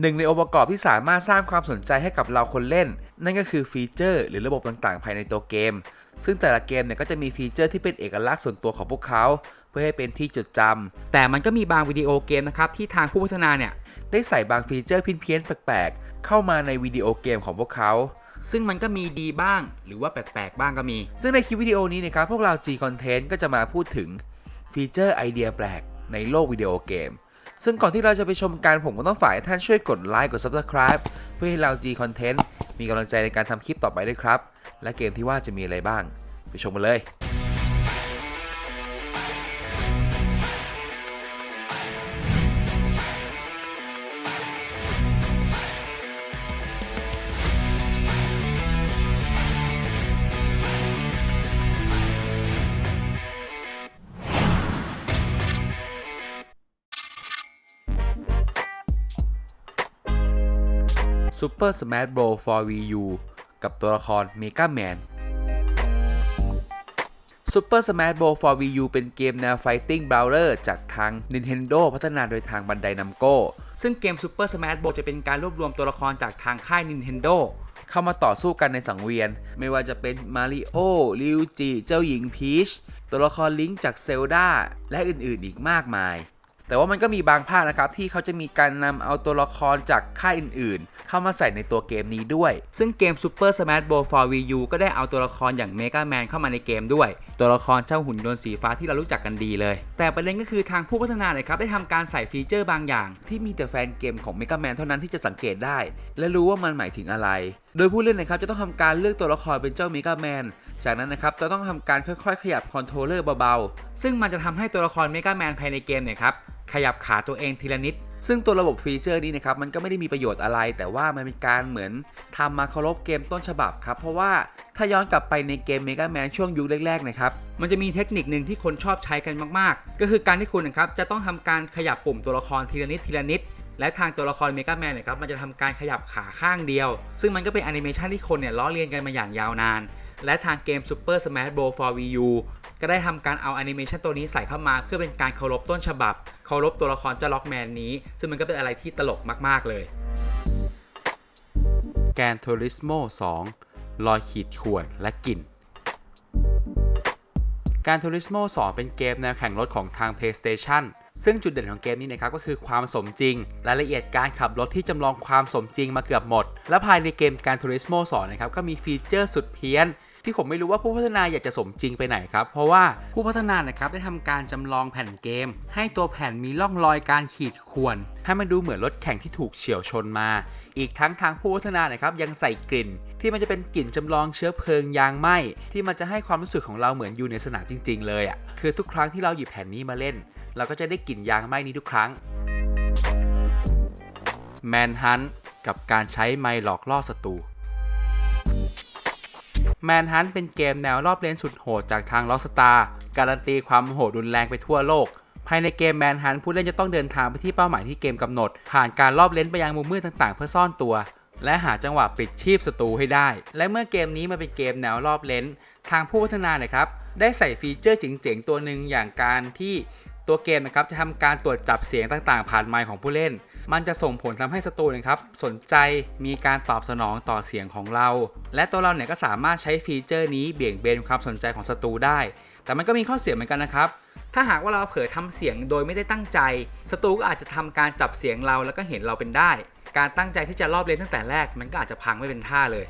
หนึ่งในองค์ประกอบที่สามารถสร้างความสนใจให้กับเราคนเล่น นั่นก็คือฟีเจอร์ หรือระบบต่างๆ ภายในตัวเกม ซึ่งแต่ละเกมเนี่ยก็จะมีฟีเจอร์ที่เป็นเอกลักษณ์ส่วนตัวของพวกเขา เพื่อให้เป็นที่จดจำแต่มันก็มีบางวิดีโอเกมนะครับที่ทางผู้พัฒนาเนี่ยได้ใส่บางฟีเจอร์เพี้ยนๆแปลกๆ เข้ามาในวิดีโอเกมของพวกเขาซึ่งมันก็มีดีบ้าง หรือว่าแปลกๆ บ้างก็มี ซึ่งในคลิปวิดีโอนี้นะครับ พวกเรา G Content ก็จะมาพูดถึงฟีเจอร์ไอเดียแปลกในโลกวิดีโอเกม ซึ่งก่อนที่เราจะไปชมกันผมก็ต้องฝากให้ท่านช่วยกดไลค์กด Subscribe เพื่อให้เรา G Content มีกำลังใจในการทำคลิปต่อไปด้วยครับ และเกมที่ว่าจะมีอะไรบ้าง ไปชมกันเลย Super Smash Bros. for Wii U กับตัวละคร Mega Man Super Smash Bros. for Wii U เป็นเกมแนว Fighting Brawler จากทาง Nintendo พัฒนาโดยทางบันไดนัมโก้ซึ่งเกม Super Smash Bros จะเป็นการรวบรวมตัวละครจากทางค่าย Nintendo เข้ามาต่อสู้กันในสังเวียน ไม่ว่าจะเป็นมาริโอลิวจิ เจ้าหญิงพีช ตัวละครลิงจากเซลดาและอื่นๆอีกมากมาย แต่ว่ามันก็มีบางภาคนะครับที่เขาจะมีการนำเอาตัวละครจากค่ายอื่น ๆ เข้ามาใส่ในตัวเกมนี้ด้วย ซึ่งเกม Super Smash Bros. for Wii U ก็ได้เอาตัวละครอย่าง Mega Man เข้ามาในเกมด้วย ตัวละครเจ้าหุ่นยนต์สีฟ้าที่เรารู้จักกันดีเลย แต่ประเด็นก็คือทางผู้พัฒนาเนี่ยครับได้ทำการใส่ฟีเจอร์บางอย่าง ที่มีแต่แฟนเกมของ Mega Man เท่านั้นที่จะสังเกตได้ และรู้ว่ามันหมายถึงอะไรโดยผู้เล่นนะครับจะต้องทำการเลือกตัวละครเป็นเจ้า Mega Man จากนั้นนะครับจะต้องทำการค่อยๆ ขยับคอนโทรลเลอร์เบาๆ ซึ่งมันจะทำให้ตัวละคร Mega Man ภายในเกมเนี่ยครับขยับขาตัวเองทีละนิด ซึ่งตัวระบบฟีเจอร์นี้นะครับมันก็ไม่ได้มีประโยชน์อะไร แต่ว่ามันเป็นการเหมือนทำมาเคารพเกมต้นฉบับครับ เพราะว่าถ้าย้อนกลับไปในเกม Mega Man ช่วงยุคแรกๆนะครับมันจะมีเทคนิคหนึ่งที่คนชอบใช้กันมากๆ ก็คือการที่คุณนะครับจะต้องทำการขยับปุ่มตัวละครทีละนิดทีละนิด และทางตัวละครเมกาแมนเนี่ยครับมันจะทำการขยับขาข้างเดียว ซึ่งมันก็เป็นแอนิเมชันที่คนเนี่ยล้อเลียนกันมาอย่างยาวนาน และทางเกม Super Smash Bros. for Wii U ก็ได้ทำการเอาแอนิเมชันตัวนี้ใส่เข้ามา เพื่อเป็นการเคารพต้นฉบับ เคารพตัวละครเจ้าล็อกแมนนี้ ซึ่งมันก็เป็นอะไรที่ตลกมาก ๆ เลยแกนโทริสโม2 รอยขีดข่วนและกลิ่นการ Turismo 2เป็นเกมแนวแข่งรถของทาง PlayStation ซึ่งจุดเด่นของเกมนี้นะครับก็คือความสมจริง รายละเอียดการขับรถที่จำลองความสมจริงมาเกือบหมด และภายในเกมการ Turismo 2นะครับก็มีฟีเจอร์สุดเพี้ยน ที่ผมไม่รู้ว่าผู้พัฒนาอยากจะสมจริงไปไหนครับ เพราะว่าผู้พัฒนานะครับได้ทำการจำลองแผ่นเกม ให้ตัวแผ่นมีร่องรอยการขีดข่วน ให้มันดูเหมือนรถแข่งที่ถูกเฉียวชนมา อีกทั้งทางผู้พัฒนานะครับยังใส่กลิ่น ที่มันจะเป็นกลิ่นจำลองเชื้อเพลิงยางไหม้ที่มันจะให้ความรู้สึกของเราเหมือนอยู่ในสนามจริง ๆ เลยอะ่ะคือทุกครั้งที่เราหยิบแผ่นนี้มาเล่น เราก็จะได้กลิ่นยางไหม้นี้ทุกครั้งแมนฮันกับการใช้ไมค์หลอกล่อศัตรู แมนฮันเป็นเกมแนวรอบเลนสุดโหดจากทางลอสตาการันตีความโหดรุนแรงไปทั่วโลก ภายในเกมแมนฮันผู้เล่นจะต้องเดินทางไปที่เป้าหมายที่เกมกำหนด ผ่านการรอบเลนไปยังมุมมืดต่างๆ เพื่อซ่อนตัว และหาจังหวะปิดชีพศัตรูให้ได้ และเมื่อเกมนี้มาเป็นเกมแนวรอบเลนทางผู้พัฒนานะครับได้ใส่ฟีเจอร์เจ๋งๆตัวหนึ่งอย่างการที่ตัวเกมนะครับจะทำการตรวจจับเสียงต่างๆ ผ่านไมค์ของผู้เล่น มันจะส่งผลทำให้ศัตรูนะครับสนใจมีการตอบสนองต่อเสียงของเรา และตัวเราเนี่ยก็สามารถใช้ฟีเจอร์นี้เบี่ยงเบนความสนใจของศัตรูได้ แต่มันก็มีข้อเสียเหมือนกันนะครับ ถ้าหากว่าเราเผลอทำเสียงโดยไม่ได้ตั้งใจศัตรูก็อาจจะทำการจับเสียงเราแล้วก็เห็นเราเป็นได้ การตั้งใจที่จะรอบเลนตั้งแต่แรก มันก็อาจจะพังไม่เป็นท่าเลย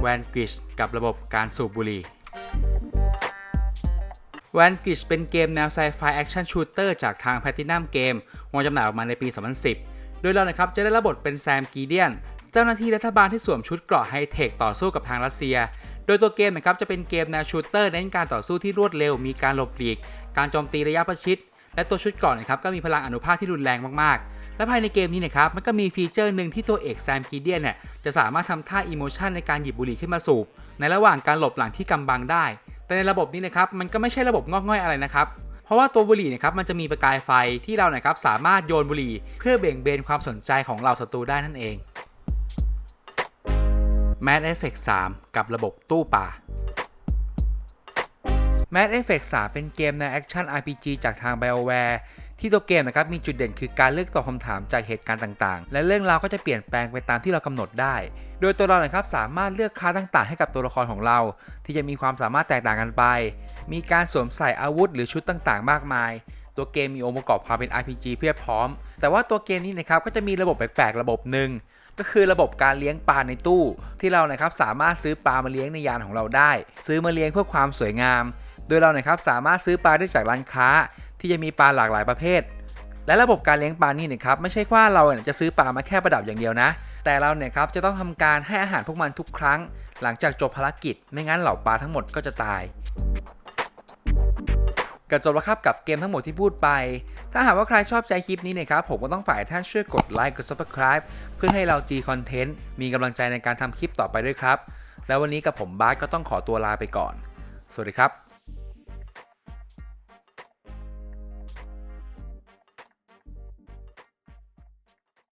แวนกิชกับระบบการสูบบุหรี่ แวนกิชเป็นเกมแนวไซไฟแอคชั่นชูเตอร์จากทาง Platinum Game วางจำหน่ายออกมาในปี 2010 โดยเรานะครับจะได้รับบทเป็นแซมกีเดียน เจ้าหน้าที่รัฐบาลที่สวมชุดเกราะไฮเทคต่อสู้กับทางรัสเซีย โดยตัวเกมนะครับจะเป็นเกมแนวชูเตอร์เน้นการต่อสู้ที่รวดเร็ว มีการหลบหลีก การโจมตีระยะประชิด และตัวชุดเกราะนะครับก็มีพลังอนุภาคที่รุนแรงมากๆ และภายในเกมนี้นะครับมันก็มีฟีเจอร์หนึ่งที่ตัวเอกแซมกีเดียนเนี่ยจะสามารถทำท่าอิโมชันในการหยิบบุหรี่ขึ้นมาสูบในระหว่างการหลบหลังที่กำบังได้ แต่ในระบบนี้นะครับมันก็ไม่ใช่ระบบงอกง่อยอะไรนะครับเพราะว่าตัวบุหรี่นะครับมันจะมีประกายไฟที่เรานะครับสามารถโยนบุหรี่เพื่อเบี่ยงเบนความสนใจของเราศัตรูได้นั่นเอง Mad Effect 3 กับระบบตู้ป่า Mad Effect 3 เป็นเกมแนวแอคชั่น RPG จากทาง BioWare ที่ตัวเกมนะครับมีจุดเด่นคือการเลือกตอบคำถามจากเหตุการณ์ต่างๆ และเรื่องราวก็จะเปลี่ยนแปลงไปตามที่เรากำหนดได้ โดยตัวเรานะครับสามารถเลือกคลาสต่างๆ ให้กับตัวละครของเรา ที่จะมีความสามารถแตกต่างกันไป มีการสวมใส่อาวุธ หรือชุดต่างๆ มากมายตัวเกมมีองค์ประกอบความเป็น RPG เพียบพร้อม แต่ว่าตัวเกมนี้นะครับก็จะมีระบบแปลกๆ ระบบหนึ่งก็คือระบบการเลี้ยงปลาในตู้ ที่เรานะครับสามารถซื้อปลามาเลี้ยงในยานของเราได้ ซื้อมาเลี้ยงเพื่อความสวยงาม โดยเรานะครับสามารถซื้อปลาได้จากร้านค้า ที่จะมีปลาหลากหลายประเภท และระบบการเลี้ยงปลานี่นะครับไม่ใช่ว่าเราเนี่ยจะซื้อปลามาแค่ประดับอย่างเดียวนะ แต่เราเนี่ยครับจะต้องทำการให้อาหารพวกมันทุกครั้ง หลังจากจบภารกิจ ไม่งั้นเหล่าปลาทั้งหมดก็จะตายก็จบแล้วครับกับเกมทั้งหมดที่พูดไป ถ้าหากว่าใครชอบใจคลิปนี้เนะครับผมก็ต้องฝากท่านช่วยกดไลค์กด subscribe เพื่อให้เรา G Content มีกำลังใจในการทำคลิปต่อไปด้วยครับ แล้ววันนี้กับผมบาสก็ต้องขอตัวลาไปก่อน สวัสดีครับ